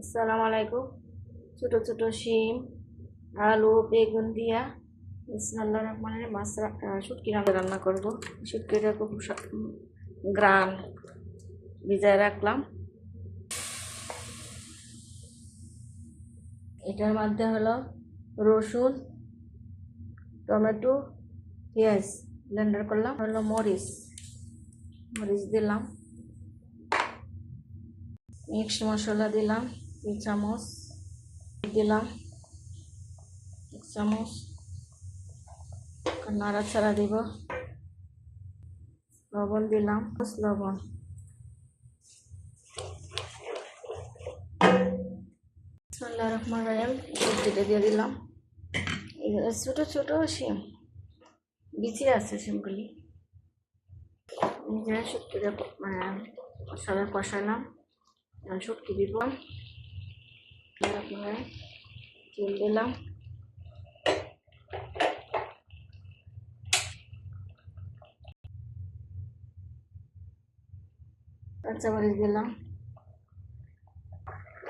আসসালামু আলাইকুম। ছোটো ছোটো শিম, আলু, বেগুন দিয়া বিসমিল্লাহ রহমানের মাছ শুটকি রান্না রান্না করব। শুটকিটা খুব গ্রান। ভিজায় রাখলাম। এটার মধ্যে হলো রসুন, টমেটো, পেঁয়াজ ব্লেন্ডার করলাম। হলো মরিচ। মরিচ দিলাম। মিক্স মশলা দিলাম। দুই চামচ দিলাম এক চামচ নাড়াচাড়া দিব লবণ দিলাম লবণ বিসমিল্লাহির রহমানির রহিম সবজিটা দিয়ে দিলাম ছোটো ছোটো শিম বিচি আছে শিমগুলি নিজেরা মানে মশলা কষালাম শুটকি দিব আপনারা তেল দিলাম কাঁচামরিচ দিলাম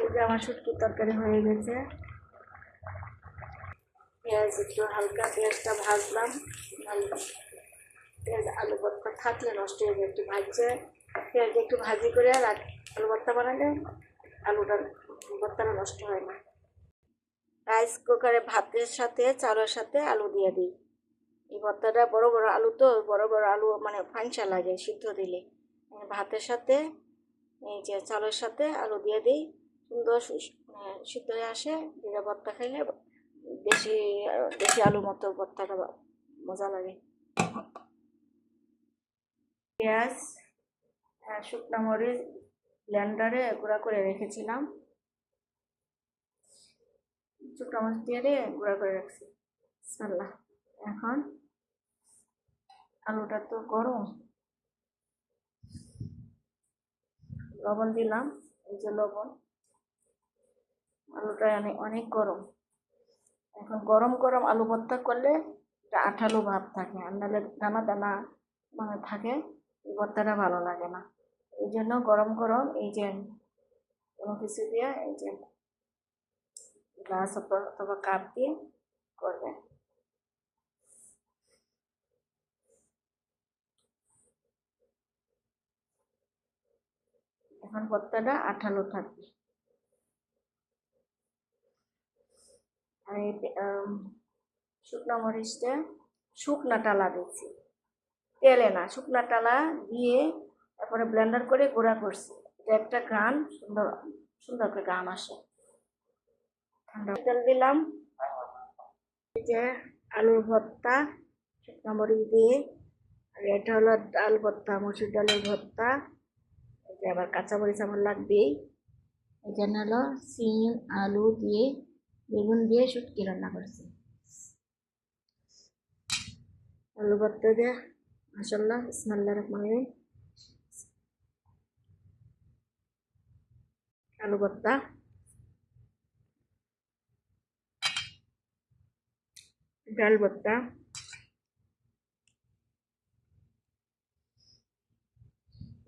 এই যে আমার শুটকির তরকারি হয়ে গেছে। পেঁয়াজ একটু হালকা পেঁয়াজটা ভাজলাম। ভালো পেঁয়াজ আলু ভর্তা থাকলে নষ্ট হয়ে যায়, একটু ভাজছে। পেঁয়াজটা একটু ভাজি করে আর আলু ভর্তা বানালে আলুটা ভর্তাটা নষ্ট হয় না। রাইস কুকারে ভাতের সাথে, চালের সাথে আলু দিয়ে দিই। এই ভর্তাটা বড় বড় আলু তো, বড় বড় আলু মানে ফাংসা লাগে সিদ্ধ দিলে। মানে ভাতের সাথে, এই যে চালের সাথে আলু দিয়ে দিই। সুন্দর মানে সিদ্ধ হয়ে আসে, জিরা ভর্তা খাইলে বেশি বেশি আলু মতো ভর্তাটা মজা লাগে। পেঁয়াজ শুকনো মরিচ ব্লেন্ডারে গুঁড়া করে রেখেছিলাম। শুকনো মরিচ দিয়ে গুঁড়া করে রাখছি। বিসমিল্লাহ। এখন আলুটা তো গরম। লবণ দিলাম, এই যে লবণ। আলুটা অনেক অনেক গরম। এখন গরম গরম আলু ভর্তা করলে এটা আঠালো ভাব থাকে। আর নাহলে দানা দানা মানে থাকে, এই ভর্তাটা ভালো লাগে না। এই জন্য গরম গরম এই যে কোনো কিছু দিয়ে এই যে গ্লাস অথবা কাপ দিয়ে করবে এখন ভর্তাটা আঠালো থাকবে আম, শুকনো মরিচটা শুকনা টালা দিচ্ছি তেলে না শুকনা টালা দিয়ে তারপরে ব্লেন্ডার করে গুঁড়া করছি। এটা একটা গান সুন্দর সুন্দর করে গান আসে। তেল দিলাম। যে আলুর ভর্তা শুকনো মরিচ দিয়ে। আর এটা হলো ডাল ভর্তা, মসুর ডালের ভর্তা। এই যে আবার কাঁচা মরিচ আমার লাগবেই। এখানে হলো সিম, আলু দিয়ে, বেগুন দিয়ে শুটকি রান্না করছি। আলু ভর্তা দিয়ে মাসাল্লাহ ইসমাল্লা রহমান আলু ভর্তা। ডাল ভর্তা।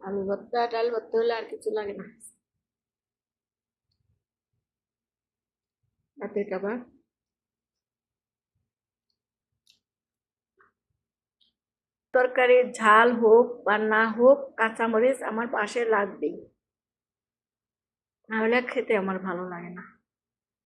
আলু ভর্তা ডাল ভর্তা হলে আর কিছু লাগে না। রাতের খাবার। তরকারির ঝাল হোক বা না হোক কাঁচামরিচ আমার পাশে লাগবেই। নাহলে খেতে আমার ভালো লাগে না।